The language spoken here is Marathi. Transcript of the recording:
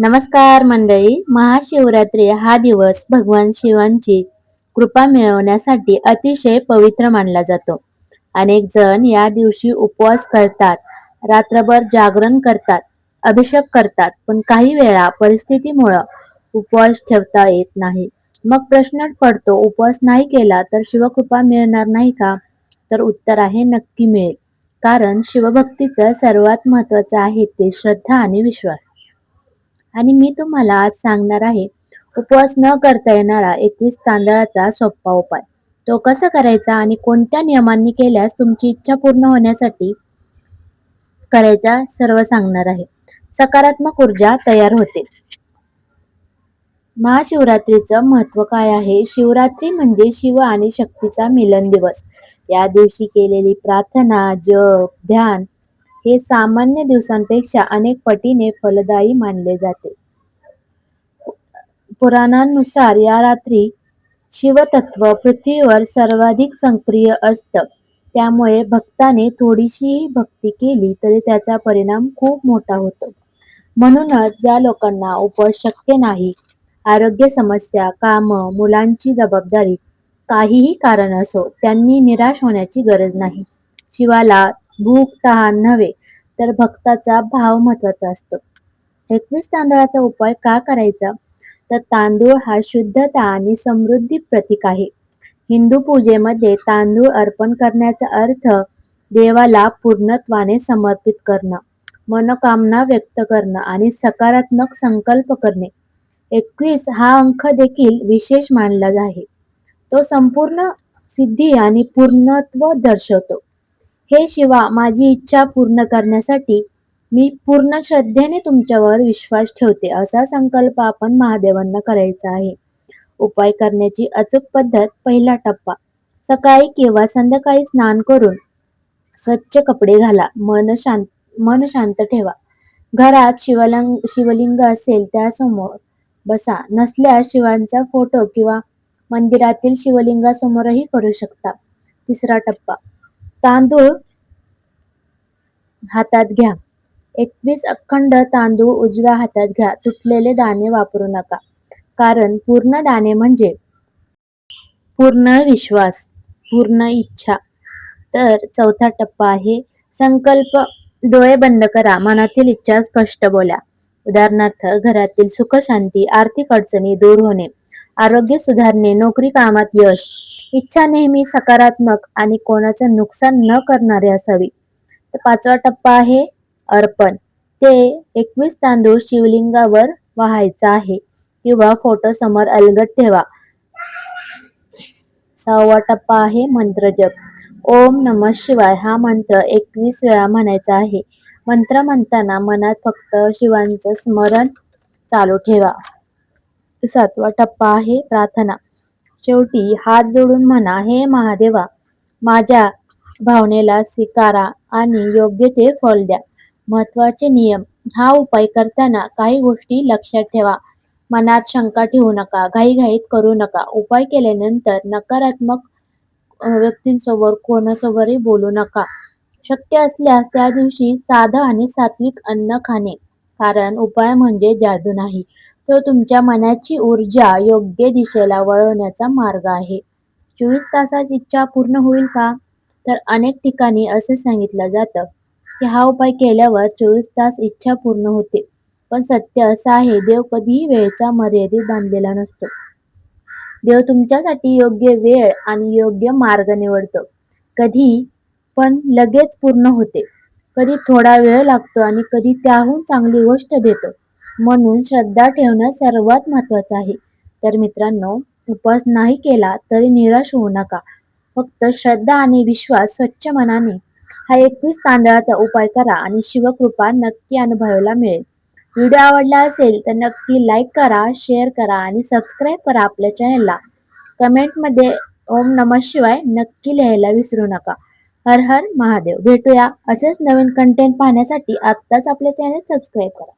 नमस्कार मंडळी महाशिवरात्री हा दिवस भगवान शिवांची कृपा मिळवण्यासाठी अतिशय पवित्र मानला जातो. अनेक जण या दिवशी उपवास करतात रात्रभर जागरण करतात अभिषेक करतात पण काही वेळा परिस्थितीमुळं उपवास ठेवता येत नाही. मग प्रश्न पडतो उपवास नाही केला तर शिवकृपा मिळणार नाही का? तर उत्तर आहे नक्की मिळेल. कारण शिवभक्तीचं सर्वात महत्वाचं आहे ते श्रद्धा आणि विश्वास. आणि मी तुम्हाला आज सांगणार आहे उपवास न करता येणारा एकवीस तांदळाचा सोपा उपाय. तो कसा करायचा आणि कोणत्या नियमांनी केल्यास तुमची इच्छा पूर्ण होण्यासाठी करायचा सर्व सांगणार आहे. सकारात्मक ऊर्जा तयार होते. महाशिवरात्रीचं महत्त्व काय आहे? शिवरात्री म्हणजे शिव आणि शक्तीचा मिलन दिवस. या दिवशी केलेली प्रार्थना जप ध्यान हे सामान्य दिवसांपेक्षा अनेक पटीने फलदायी मानले जाते. पुराणांनुसार या रात्री शिवतत्व पृथ्वीवर सर्वाधिक सक्रिय असतं. त्यामुळे भक्ताने थोडीशीही भक्ती केली तरी त्याचा परिणाम खूप मोठा होतो. म्हणूनच ज्या लोकांना उपवास शक्य नाही आरोग्य समस्या काम मुलांची जबाबदारी काहीही कारण असो त्यांनी निराश होण्याची गरज नाही. शिवाला भूक तहान नव्हे तर भक्ताचा भाव महत्त्वाचा असतो. एकवीस तांदळाचा उपाय का करायचा? तर तांदूळ हा शुद्धता आणि समृद्धी प्रतीक आहे. हिंदू पूजेमध्ये तांदूळ अर्पण करण्याचा अर्थ देवाला पूर्णत्वाने समर्पित करणं मनोकामना व्यक्त करणं आणि सकारात्मक संकल्प करणे. एकवीस हा अंक देखील विशेष मानला आहे. तो संपूर्ण सिद्धी आणि पूर्णत्व दर्शवतो. हे शिवा माझी इच्छा पूर्ण करण्यासाठी मी पूर्ण श्रद्धेने तुमच्यावर विश्वास ठेवते असा संकल्प आपण महादेवांना करायचा आहे. उपाय करण्याची अचूक पद्धत पहिला टप्पा. सकाळी किंवा संध्याकाळी स्नान करून स्वच्छ कपडे घाला मन शांत मन शांत ठेवा. घरात शिवलिंग शिवलिंग असेल त्यासमोर बसा नसल्यास शिवांचा फोटो किंवा मंदिरातील शिवलिंगासमोरही करू शकता. तिसरा टप्पा. तांदूळ हातात घ्या. एकवीस अखंड तांदूळ उजव्या हातात घ्या. तुटलेले दाणे वापरू नका. कारण पूर्ण दाणे म्हणजे पूर्ण विश्वास पूर्ण इच्छा. तर चौथा टप्पा आहे संकल्प. डोळे बंद करा. मनातील इच्छा स्पष्ट बोला. उदाहरणार्थ घरातील सुख शांती आर्थिक अडचणी दूर होणे. आरोग्य सुधारणे नोकरी कामात यश. इच्छा नेहमी सकारात्मक आणि कोणाचं नुकसान न करणारी असावी. तर पाचवा टप्पा आहे अर्पण. ते एकवीस तांदूळ शिवलिंगावर व्हायचा आहे किंवा फोटो समोर अलगट ठेवा. सहावा टप्पा आहे मंत्र जप. ओम नम शिवाय हा मंत्र एकवीस वेळा म्हणायचा आहे. मंत्र म्हणताना मनात फक्त शिवांचं स्मरण चालू ठेवा. सातवा टप्पा आहे प्रार्थना. शेवटी हात जोडून म्हणा हे महादेवा माझ्या भावनेला स्वीकारा आणि योग्य ते फल द्या. महत्त्वाचे नियम हा उपाय करताना काही गोष्टी लक्षात ठेवा. मनात शंका ठेवू नका घाईघाईत करू नका. उपाय केल्यानंतर नकारात्मक व्यक्तींसोबत कोणासोबतही बोलू नका. शक्य असल्यास त्या दिवशी साधं आणि सात्विक अन्न खाणे कारण उपाय म्हणजे जादू नाही. तो तुमच्या मनाची ऊर्जा योग्य दिशेला वळवण्याचा मार्ग आहे. चोवीस तासात इच्छा पूर्ण होईल का? तर अनेक ठिकाणी असे सांगितलं जातं की हा उपाय केल्यावर चोवीस तास इच्छा पूर्ण होते. पण सत्य असं आहे देव कधीही वेळेचा मर्यादित बांधलेला नसतो. देव तुमच्यासाठी योग्य वेळ आणि योग्य मार्ग निवडतो. कधी पण लगेच पूर्ण होते. कधी थोडा वेळ लागतो आणि कधी त्याहून चांगली गोष्ट देतो. म्हणून श्रद्धा ठेवणं सर्वात महत्वाचं आहे. तर मित्रांनो उपवास नाही केला तरी निराश होऊ नका. फक्त श्रद्धा आणि विश्वास स्वच्छ मनाने हा एकवीस तांदळाचा उपाय करा आणि शिवकृपा नक्की अनुभवायला मिळेल. व्हिडिओ आवडला असेल तर नक्की लाईक करा शेअर करा आणि सबस्क्राईब करा आपल्या चॅनलला. कमेंटमध्ये ओम नम शिवाय नक्की लिहायला विसरू नका. हर हर महादेव. भेटूया असेच नवीन कंटेंट पाहण्यासाठी आत्ताच आपले चॅनल सबस्क्राईब करा.